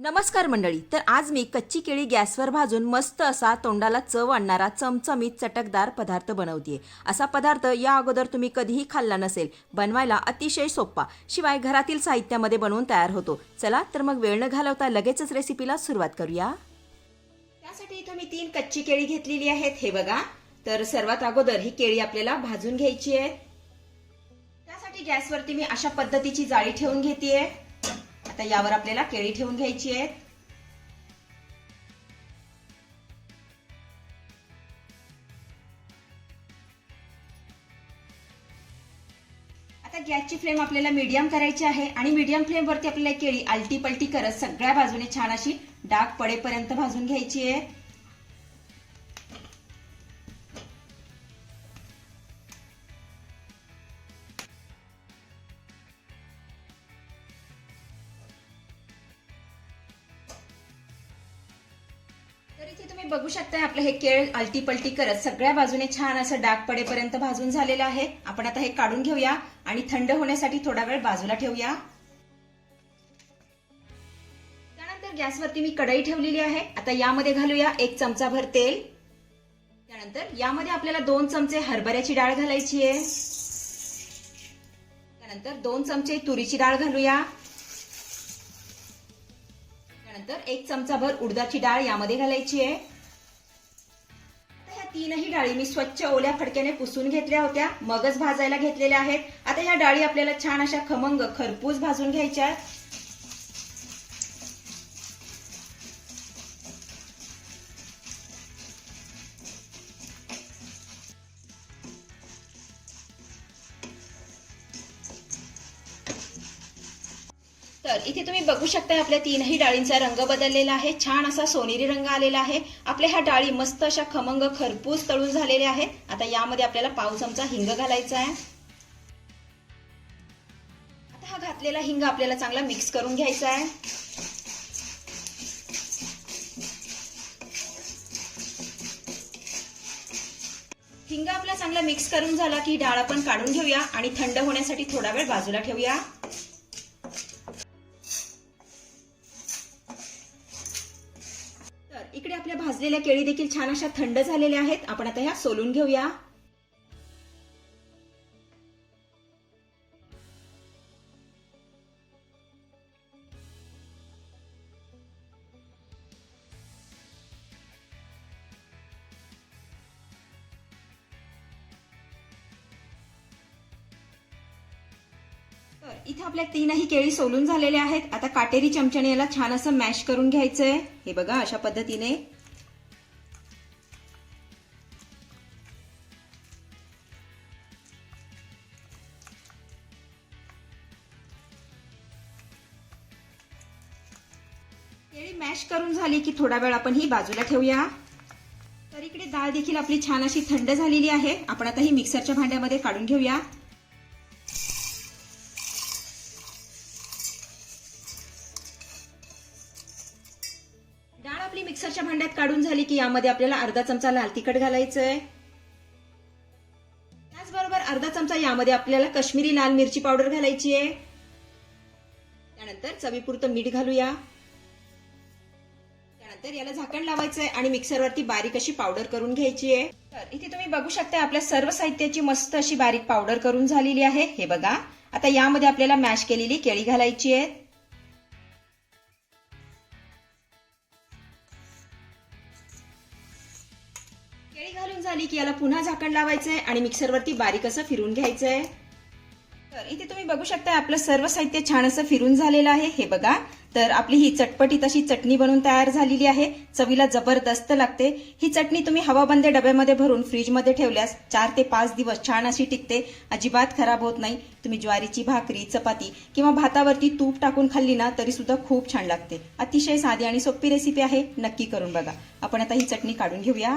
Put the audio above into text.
नमस्कार मंडळी तर आज मी कच्ची केळी गॅसवर भाजून मस्त असा तोंडाला चव आणणारा चमचमीत चटकदार पदार्थ बनवतीये. असा पदार्थ या अगोदर तुम्ही कधीही खाल्ला नसेल बनवायला अतिशय सोपा. शिवाय घरातील साहित्यामध्ये बनवून तयार होतो. चला तर मग वेळ न घालवता लगेचच रेसिपीला सुरुवात करूया. त्यासाठी इथं मी तीन कच्ची केळी घेतलेली आहेत. हे बघा तर सर्वात अगोदर ही केळी आपल्याला भाजून घ्यायची आहे. त्यासाठी गॅसवरती मी अशा पद्धतीची जाळी ठेवून घेते आता यावर आपल्याला केळी ठेवून घ्यायची आहेत. आता गॅसची फ्लेम आपल्याला मीडियम करायची आहे आणि मीडियम फ्लेमवरती आपल्याला केळी आलटी पलटी करत सगळ्या बाजूने छान अशी डाग पडेपर्यंत भाजून घ्यायची आहे. तर इथे तुम्ही बघू शकता आपलं हे केळ आलटी पलटी करत. सगळ्या बाजूने छान असं डाग पडेपर्यंत भाजून झालेलं आहे. आपण आता हे काढून घेऊया आणि थंड होण्यासाठी थोडा वेळ बाजूला ठेवूया. त्यानंतर गॅसवरती मी कढई ठेवलेली आहे. आता यामध्ये घालूया एक चमचाभर तेल. त्यानंतर यामध्ये आपल्याला दोन चमचे हरभऱ्याची डाळ घालायची आहे. त्यानंतर दोन चमचे तुरीची डाळ घालूया. त्यानंतर एक चमचाभर उडदाची डाळ यामध्ये घालायची आहे. ह्या तीनही डाळी मी स्वच्छ ओल्या फडक्याने पुसून घेतल्या होत्या. मगच भाजायला घेतलेल्या आहेत. आता ह्या डाळी आपल्याला छान अशा खमंग खरपूस भाजून घ्यायच्या आहेत. तर इथे तुम्ही बघू शकता आपल्या तीनही डाळींचा रंग बदललेला आहे. छान असा सोनेरी रंग आलेला आहे. आपल्या ह्या डाळी मस्त अशा खमंग खरपूस तळून झालेल्या आहेत. आता यामध्ये आपल्याला पाव चमचा हिंग घालायचा आहे. आता हा घातलेला हिंग आपल्याला चांगला मिक्स करून घ्यायचा आहे. हिंग आपला चांगला मिक्स करून झाला की डाळ आपण काढून घेऊया आणि थंड होण्यासाठी थोडा वेळ बाजूला ठेवूया. इकडे आपल्या भाजलेल्या केळी देखील छान अशा थंड झालेल्या आहेत. आपण आता ह्या सोलून घेऊया. तर इथे आपल्या तीनही केळी सोलून झालेल्या आहेत. आता काटेरी चमच्याने याला छान असं मॅश करून घ्यायचं आहे हे बघा अशा पद्धतीने. केळी मॅश करून झाली की थोडा वेळ आपण ही बाजूला ठेवूया. तर इकडे डाळ देखील आपली छान अशी थंड झालेली आहे. आपण आता ही मिक्सरच्या भांड्यामध्ये काढून घेऊया. मिक्सरच्या भांड्यात काढून झाली की यामध्ये आपल्याला अर्धा चमचा लाल तिखट घालायचंय. त्याचबरोबर अर्धा चमचा यामध्ये आपल्याला कश्मीरी लाल मिरची पावडर घालायची आहे त्यानंतर चवीपुरतं मीठ घालूया. त्यानंतर याला झाकण लावायचं आहे आणि मिक्सरवरती बारीक अशी पावडर करून घ्यायची आहे तर इथे तुम्ही बघू शकता आपल्या सर्व साहित्याची मस्त अशी बारीक पावडर करून झालेली आहे. हे बघा. आता यामध्ये आपल्याला मॅश केलेली केळी घालायची आहे झाली की याला पुन्हा झाकण लावायचंय आणि मिक्सरवरती बारीक असं फिरून घ्यायचंय. तर इथे तुम्ही बघू शकता आपलं सर्व साहित्य छान असं फिरून झालेलं आहे. हे बघा तर आपली ही चटपटीत अशी चटणी बनवून तयार झालेली आहे. चवीला जबरदस्त लागते. ही चटणी तुम्ही हवाबंद डब्यामध्ये भरून फ्रीजमध्ये ठेवल्यास चार ते पाच दिवस छान अशी टिकते. अजिबात खराब होत नाही. तुम्ही ज्वारीची भाकरी चपाती किंवा भातावरती तूप टाकून खाल्ली ना तरी सुद्धा खूप छान लागते. अतिशय साधी आणि सोपी रेसिपी आहे. नक्की करून बघा. आपण आता ही चटणी काढून घेऊया.